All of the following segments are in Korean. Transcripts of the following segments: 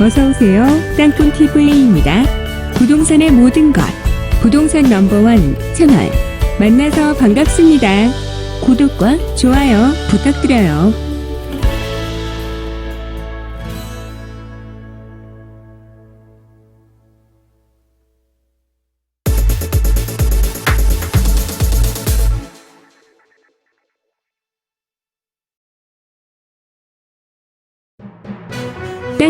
어서오세요. 땅콩TV입니다. 부동산의 모든 것. 부동산 넘버원 채널. 만나서 반갑습니다. 구독과 좋아요 부탁드려요.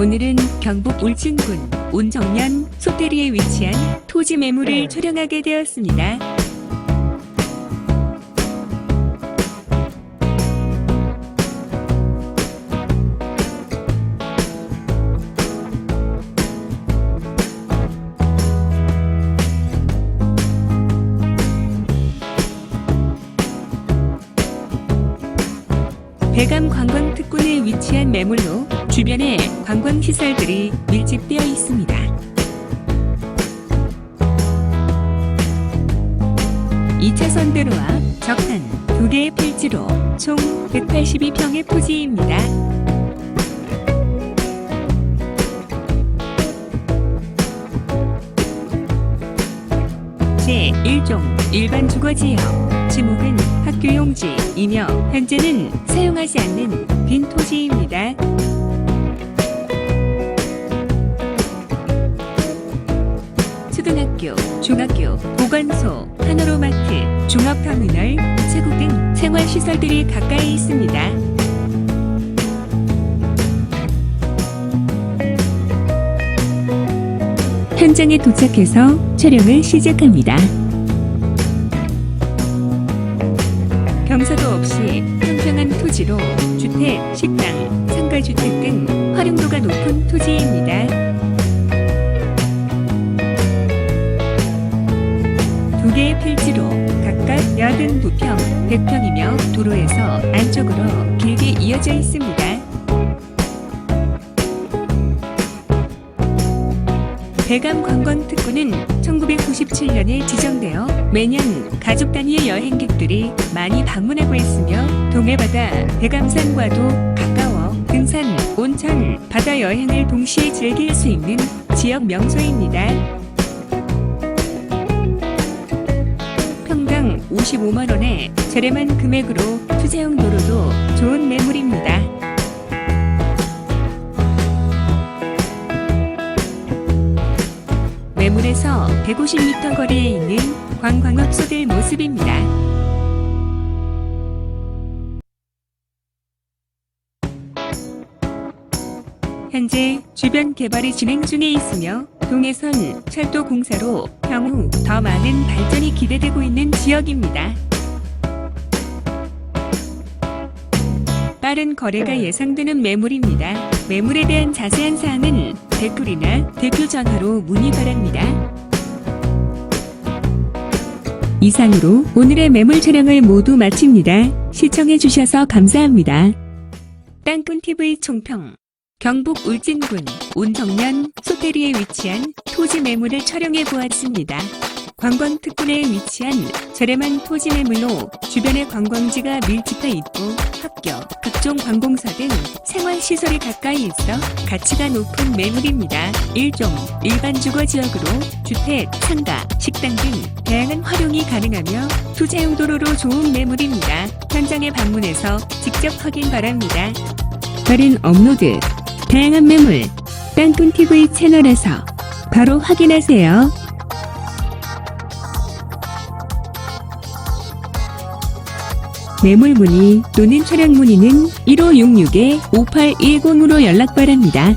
오늘은 경북 울진군 온정면 소태리에 위치한 토지 매물을 촬영하게 되었습니다. 대감 관광특군에 위치한 매물로 주변에 관광 시설들이 밀집되어 있습니다. 이차선 대로와 적한 두 개의 필지로 총 182평의 토지입니다. 제1종 일반 주거지역 지목은 학교용지이며 현재는 사용하지 않는 빈 토지입니다. 중학교, 보건소, 한우로마트, 종합터미널, 체국 등 생활시설들이 가까이 있습니다. 현장에 도착해서 촬영을 시작합니다. 경사도 없이 평평한 토지로 주택, 식당, 상가주택 등 활용도가 높은 토지입니다. 개의 필지로 각각 82평, 100평이며 도로에서 안쪽으로 길게 이어져 있습니다. 대감 관광 특구는 1997년에 지정되어 매년 가족 단위의 여행객들이 많이 방문하고 있으며 동해바다 대감산과도 가까워 등산, 온천, 바다 여행을 동시에 즐길 수 있는 지역 명소입니다. 저렴한 금액으로 투자용 도로도 좋은 매물입니다. 매물에서 150m 거리에 있는 관광업소들 모습입니다. 현재 주변 개발이 진행 중에 있으며 동해선 철도 공사로 향후 더 많은 발전이 기대되고 있는 지역입니다. 빠른 거래가 예상되는 매물입니다. 매물에 대한 자세한 사항은 댓글이나 대표 전화로 문의 바랍니다. 이상으로 오늘의 매물 촬영을 모두 마칩니다. 시청해주셔서 감사합니다. 땅꾼TV 총평 경북 울진군 온정면 소태리에 위치한 토지 매물을 촬영해 보았습니다. 관광 특군에 위치한 저렴한 토지 매물로 주변에 관광지가 밀집해 있고 학교, 각종 관공서 등 생활시설이 가까이 있어 가치가 높은 매물입니다. 1종 일반 주거 지역으로 주택, 상가, 식당 등 다양한 활용이 가능하며 투자 용 도로로 좋은 매물입니다. 현장에 방문해서 직접 확인 바랍니다. 다른 업로드, 다양한 매물, 땅꾼TV 채널에서 바로 확인하세요. 매물 문의 또는 촬영 문의는 1566-5810으로 연락 바랍니다.